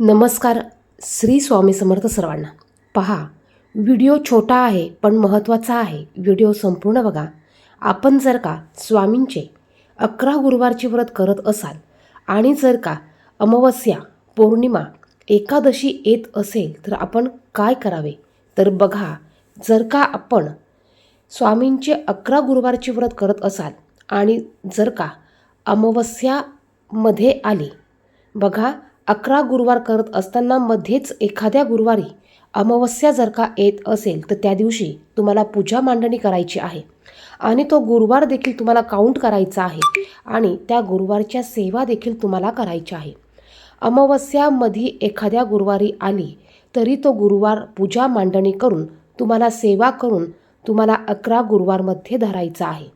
नमस्कार श्री स्वामी समर्थ सर्वांना. पहा व्हिडिओ छोटा आहे पण महत्त्वाचा आहे. व्हिडिओ संपूर्ण बघा. आपण जर का स्वामींचे अकरा गुरुवारचे व्रत करत असाल आणि जर का अमावस्या पौर्णिमा एकादशी येत असेल तर आपण काय करावे? तर बघा जर का आपण स्वामींचे अकरा गुरुवारचे व्रत करत असाल आणि जर का अमावस्यामध्ये आली बघा अकरा गुरुवार करत असताना मध्येच एखाद्या गुरुवारी अमावस्या जर का येत असेल तर त्या दिवशी तुम्हाला पूजा मांडणी करायची आहे. आणि तो गुरुवार देखील तुम्हाला काउंट करायचा आहे आणि त्या गुरुवारच्या सेवा देखील तुम्हाला करायच्या आहे. अमावस्यामध्ये एखाद्या गुरुवारी आली तरी तो गुरुवार पूजा मांडणी करून तुम्हाला सेवा करून तुम्हाला अकरा गुरुवारमध्ये धरायचा आहे.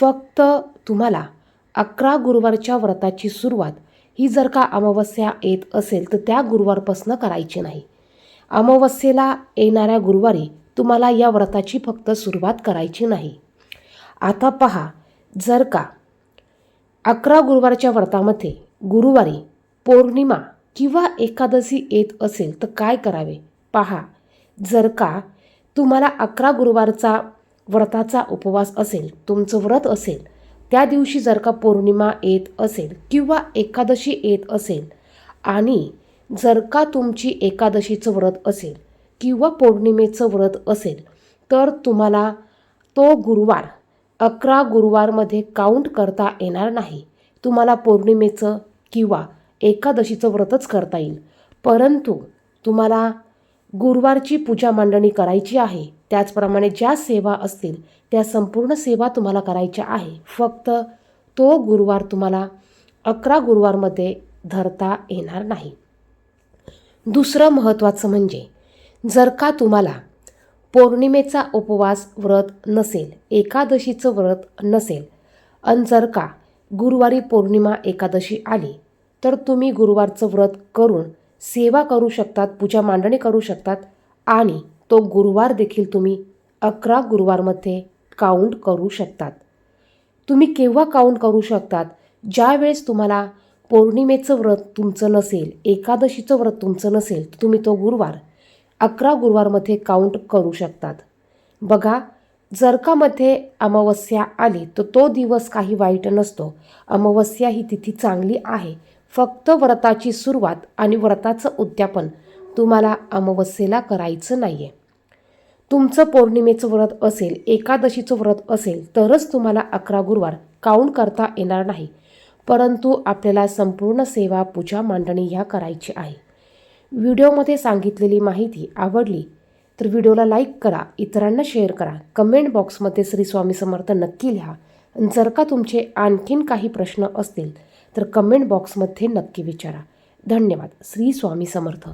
फक्त तुम्हाला अकरा गुरुवारच्या व्रताची सुरुवात ही जर का अमावस्या येत असेल तर त्या गुरुवारपासून करायची नाही. अमावस्येला येणाऱ्या गुरुवारी तुम्हाला या व्रताची फक्त सुरुवात करायची नाही. आता पहा जर का अकरा गुरुवारच्या व्रतामध्ये गुरुवारी पौर्णिमा किंवा एकादशी येत असेल तर काय करावे? पहा जर का तुम्हाला अकरा गुरुवारचा व्रताचा उपवास असेल तुमचं व्रत असेल त्या दिवशी जर का पौर्णिमा येत असेल किंवा एकादशी येत असेल आणि जर का तुमची एकादशीचं व्रत असेल किंवा पौर्णिमेचं व्रत असेल तर तुम्हाला तो गुरुवार अकरा गुरुवारमध्ये काउंट करता येणार नाही. तुम्हाला पौर्णिमेचं किंवा एकादशीचं व्रतच करता येईल. परंतु तुम्हाला गुरुवारची पूजा मांडणी करायची आहे. त्याचप्रमाणे ज्या सेवा असतील त्या संपूर्ण सेवा तुम्हाला करायच्या आहे. फक्त तो गुरुवार तुम्हाला अकरा गुरुवारमध्ये धरता येणार नाही. दुसरं महत्त्वाचं म्हणजे जर का तुम्हाला पौर्णिमेचा उपवास व्रत नसेल एकादशीचं व्रत नसेल आणि जर का गुरुवारी पौर्णिमा एकादशी आली तर तुम्ही गुरुवारचं व्रत करून सेवा करू शकतात पूजा मांडणी करू शकतात आणि तो गुरुवार देखील तुम्ही अकरा गुरुवारमध्ये काउंट करू शकतात. तुम्ही केव्हा काउंट करू शकतात? ज्यावेळेस तुम्हाला पौर्णिमेचं व्रत तुमचं नसेल एकादशीचं व्रत तुमचं नसेल तर तुम्ही तो गुरुवार अकरा गुरुवारमध्ये काउंट करू शकतात. बघा जर का मध्ये अमावस्या आली तर तो दिवस काही वाईट नसतो. अमावस्या ही तिथी चांगली आहे. फक्त व्रताची सुरुवात आणि व्रताचं उद्यापन तुम्हाला अमावस्येला करायचं नाही आहे तुमचं पौर्णिमेचं व्रत असेल एकादशीचं व्रत असेल तरच तुम्हाला अकरा गुरुवार काउंट करता येणार नाही. परंतु आपल्याला संपूर्ण सेवा पूजा मांडणी ह्या करायची आहे. व्हिडिओमध्ये सांगितलेली माहिती आवडली तर व्हिडिओला लाईक करा इतरांना शेअर करा. कमेंट बॉक्समध्ये श्री स्वामी समर्थ नक्की लिहा. जर का तुमचे आणखीन काही प्रश्न असतील तर कमेंट बॉक्समध्ये नक्की विचारा. धन्यवाद. श्री स्वामी समर्थ.